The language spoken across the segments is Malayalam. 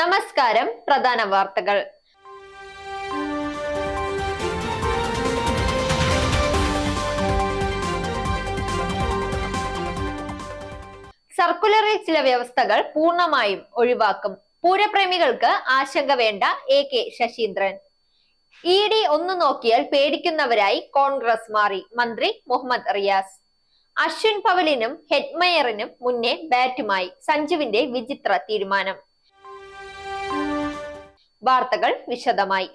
നമസ്കാരം പ്രധാന വാർത്തകൾ. സർക്കുലറിൽ ചില വ്യവസ്ഥകൾ പൂർണമായും ഒഴിവാക്കും. പൂരപ്രേമികൾക്ക് ആശങ്ക വേണ്ട A K Saseendran. E D ഒന്ന് നോക്കിയാൽ പേടിക്കുന്നവരായി കോൺഗ്രസ് മാറി. മന്ത്രി മുഹമ്മദ് റിയാസ്. അശ്വിൻ പവലിനും ഹെഡ്മയറിനും മുന്നേ ബാറ്റുമായി സഞ്ജുവിന്റെ വിചിത്ര തീരുമാനം. വാർത്തകൾ വിശദമായി.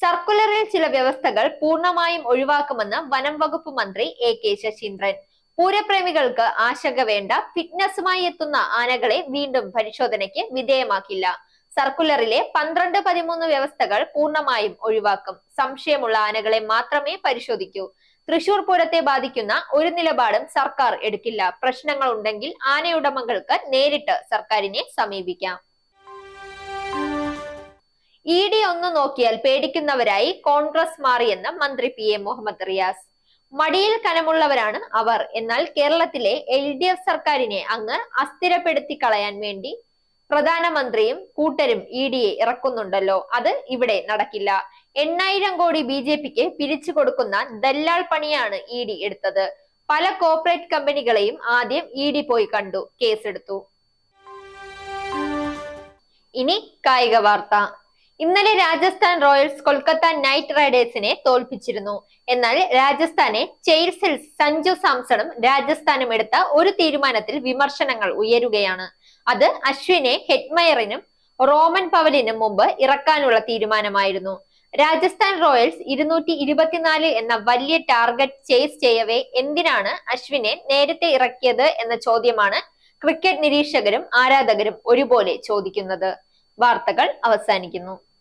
സർക്കുലറിൽ ചില വ്യവസ്ഥകൾ പൂർണമായും ഒഴിവാക്കുമെന്ന് വനം വകുപ്പ് മന്ത്രി എ കെ ശശീന്ദ്രൻ. പൂരപ്രേമികൾക്ക് ആശങ്ക വേണ്ട ഫിറ്റ്നസുമായി എത്തുന്ന ആനകളെ വീണ്ടും പരിശോധനയ്ക്ക് വിധേയമാക്കില്ല. സർക്കുലറിലെ പന്ത്രണ്ട് പതിമൂന്ന് വ്യവസ്ഥകൾ പൂർണമായും ഒഴിവാക്കും. സംശയമുള്ള ആനകളെ മാത്രമേ പരിശോധിക്കൂ. തൃശൂർ പൂരത്തെ ബാധിക്കുന്ന ഒരു നിലപാടും സർക്കാർ എടുക്കില്ല. പ്രശ്നങ്ങൾ ഉണ്ടെങ്കിൽ ആനയുടമകൾക്ക് നേരിട്ട് സർക്കാരിനെ സമീപിക്കാം. ഇ ഡി ഒന്ന് നോക്കിയാൽ പേടിക്കുന്നവരായി കോൺഗ്രസ് മാറിയെന്ന് മന്ത്രി പി എ മുഹമ്മദ് റിയാസ്. മടിയിൽ കനമുള്ളവരാണ് അവർ. എന്നാൽ കേരളത്തിലെ എൽ ഡി എഫ് സർക്കാരിനെ അങ്ങ് അസ്ഥിരപ്പെടുത്തി കളയാൻ വേണ്ടി പ്രധാനമന്ത്രിയും കൂട്ടരും ഇ ഡിയെ ഇറക്കുന്നുണ്ടല്ലോ. അത് ഇവിടെ നടക്കില്ല. എണ്ണായിരം കോടി ബി ജെ പിക്ക് പിരിച്ചു കൊടുക്കുന്ന ദല്ലാൾ പണിയാണ് ഇ ഡി എടുത്തത്. പല കോർപ്പറേറ്റ് കമ്പനികളെയും ആദ്യം ഇ ഡി പോയി കണ്ടു. കേസെടുത്തു. ഇനി കായിക വാർത്ത. ഇന്നലെ രാജസ്ഥാൻ റോയൽസ് കൊൽക്കത്ത നൈറ്റ് റൈഡേഴ്സിനെ തോൽപ്പിച്ചിരുന്നു. എന്നാൽ രാജസ്ഥാനെ ചെയിൽസിൽ സഞ്ജു സാംസണും രാജസ്ഥാനും എടുത്ത ഒരു തീരുമാനത്തിൽ വിമർശനങ്ങൾ ഉയരുകയാണ്. അത് അശ്വിനെ ഹെറ്റ്മയറിനും റോമൻ പവലിനും മുമ്പ് ഇറക്കാനുള്ള തീരുമാനമായിരുന്നു. രാജസ്ഥാൻ റോയൽസ് ഇരുന്നൂറ്റി ഇരുപത്തിനാല് എന്ന വലിയ ടാർഗറ്റ് ചേസ് ചെയ്യവേ എന്തിനാണ് അശ്വിനെ നേരത്തെ ഇറക്കിയത് എന്ന ചോദ്യമാണ് ക്രിക്കറ്റ് നിരീക്ഷകരും ആരാധകരും ഒരുപോലെ ചോദിക്കുന്നത്. വാർത്തകൾ അവസാനിക്കുന്നു.